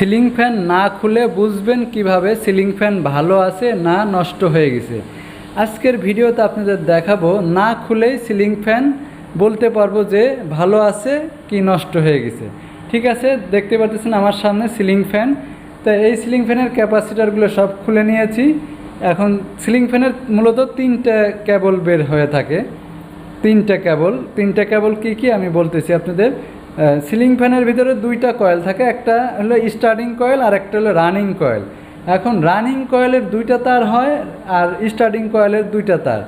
Ceiling fan না খুলে বুঝবেন কীভাবে সিলিং ফ্যান ভালো আছে না নষ্ট হয়ে গেছে। আজকের ভিডিওতে আপনাদের দেখাবো, না খুলেই সিলিং ফ্যান বলতে পারব যে ভালো আছে কি নষ্ট হয়ে গেছে। ঠিক আছে, দেখতে পাচ্ছেন আমার সামনে সিলিং ফ্যান। তো এই সিলিং ফ্যানের ক্যাপাসিটারগুলো সব খুলে নিয়েছি। এখন সিলিং ফ্যানের মূলত তিনটে কেবল বের হয়ে থাকে। তিনটা কেবল তিনটা কেবল কি কি আমি বলতেছি আপনাদের। সিলিং ফ্যানের ভিতরে দুইটা কয়েল থাকে, একটা হলো স্টার্টিং কয়েল আর একটা হলো রানিং কয়েল এখন রানিং কয়েলের দুইটা তার হয় আর স্টার্টিং কয়েলের দুইটা তার।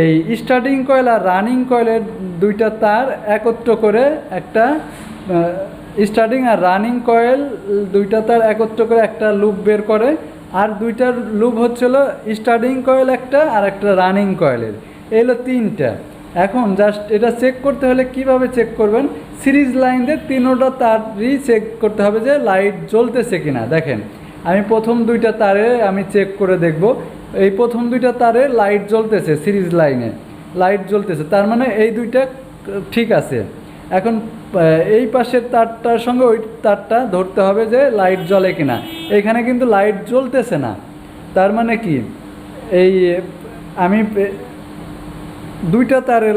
এই স্টার্টিং কয়েল আর রানিং কয়েলের দুইটা তার একত্র করে একটা স্টার্টিং আর রানিং কয়েল দুইটা তার একত্র করে একটা লুপ বের করে, আর দুইটার লুপ হচ্ছিল স্টার্টিং কয়েল একটা আর একটা রানিং কয়েলের এই হলো তিনটা। এখন জাস্ট এটা চেক করতে হলে কীভাবে চেক করবেন? সিরিজ লাইন দিয়ে তিনোটা তারই চেক করতে হবে যে লাইট জ্বলতেছে কিনা। দেখেন, আমি প্রথম দুইটা তারে আমি চেক করে দেখব। এই প্রথম দুইটা তারে লাইট জ্বলতেছে সিরিজ লাইনে। লাইট জ্বলতেছে, তার মানে এই দুইটা ঠিক আছে। এখন এই পাশের তারটার সঙ্গে ওই তারটা ধরতে হবে যে লাইট জ্বলে কিনা। এখানে কিন্তু লাইট জ্বলতেছে না। তার মানে কি? এই, আমি দুইটা তারে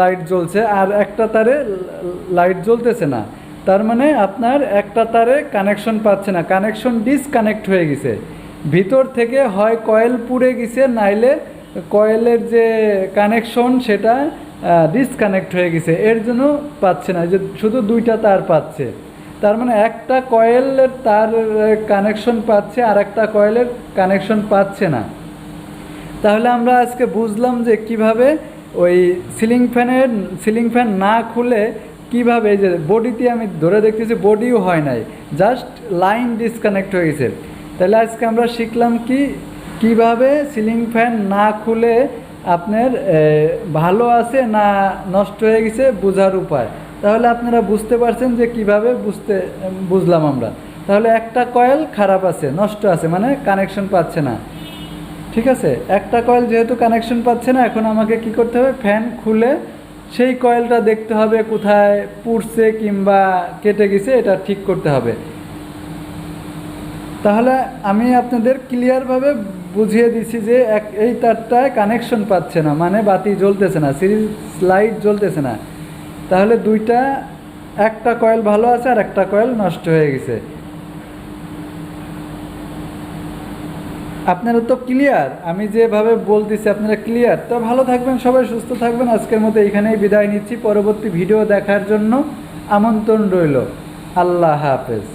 লাইট জ্বলছে আর একটা তারে লাইট জ্বলতেছে না। তার মানে আপনার একটা তারে কানেকশন পাচ্ছে না। কানেকশন ডিসকানেক্ট হয়ে গেছে। ভিতর থেকে হয় কয়েল পুড়ে গেছে, নাইলে কয়েলের যে কানেকশন সেটা ডিসকানেক্ট হয়ে গেছে। এর জন্য পাচ্ছে না। যে শুধু দুইটা তার পাচ্ছে। তার মানে একটা কয়েলের তার কানেকশন পাচ্ছে আর একটা কয়েলের কানেকশন পাচ্ছে না। তাহলে আমরা আজকে বুঝলাম যে কীভাবে ওই সিলিং ফ্যানের সিলিং ফ্যান না খুলে কীভাবে এই যে বডিতে আমি ধরে দেখতেছি বডিও হয় নাই জাস্ট লাইন ডিসকানেক্ট হয়ে গেছে। তাহলে আজকে আমরা শিখলাম কি, কীভাবে সিলিং ফ্যান না খুলে আপনার ভালো আছে না নষ্ট হয়ে গেছে বোঝার উপায়। তাহলে আপনারা বুঝতে পারছেন যে কীভাবে বুঝতে, বুঝলাম আমরা। তাহলে একটা কয়েল খারাপ আছে, নষ্ট আছে মানে কানেকশন পাচ্ছে না। ঠিক আছে? একটা কয়েল যেহেতু কানেকশন পাচ্ছে না, এখন আমাকে কি করতে হবে? ফ্যান খুলে সেই কয়েলটা দেখতে হবে কোথায় পুড়ছে কিংবা কেটে গেছে, এটা ঠিক করতে হবে। তাহলে আমি আপনাদের ক্লিয়ারভাবে বুঝিয়ে দিছি যে এক, এই তারটায় কানেকশন পাচ্ছে না মানে বাতি জ্বলতেছে না সিরিজ লাইট জ্বলতেছে না। তাহলে দুইটা, একটা কয়েল ভালো আছে আর একটা কয়েল নষ্ট হয়ে গেছে। আপনারা তো ক্লিয়ার আমি যেভাবে বলতেছি, আপনারা ক্লিয়ার তো ভালো থাকবেন সবাই, সুস্থ থাকবেন। আজকের মতো এখানেই বিদায় নিচ্ছি। পরবর্তী ভিডিও দেখার জন্য আমন্ত্রণ রইল। আল্লাহ হাফেজ।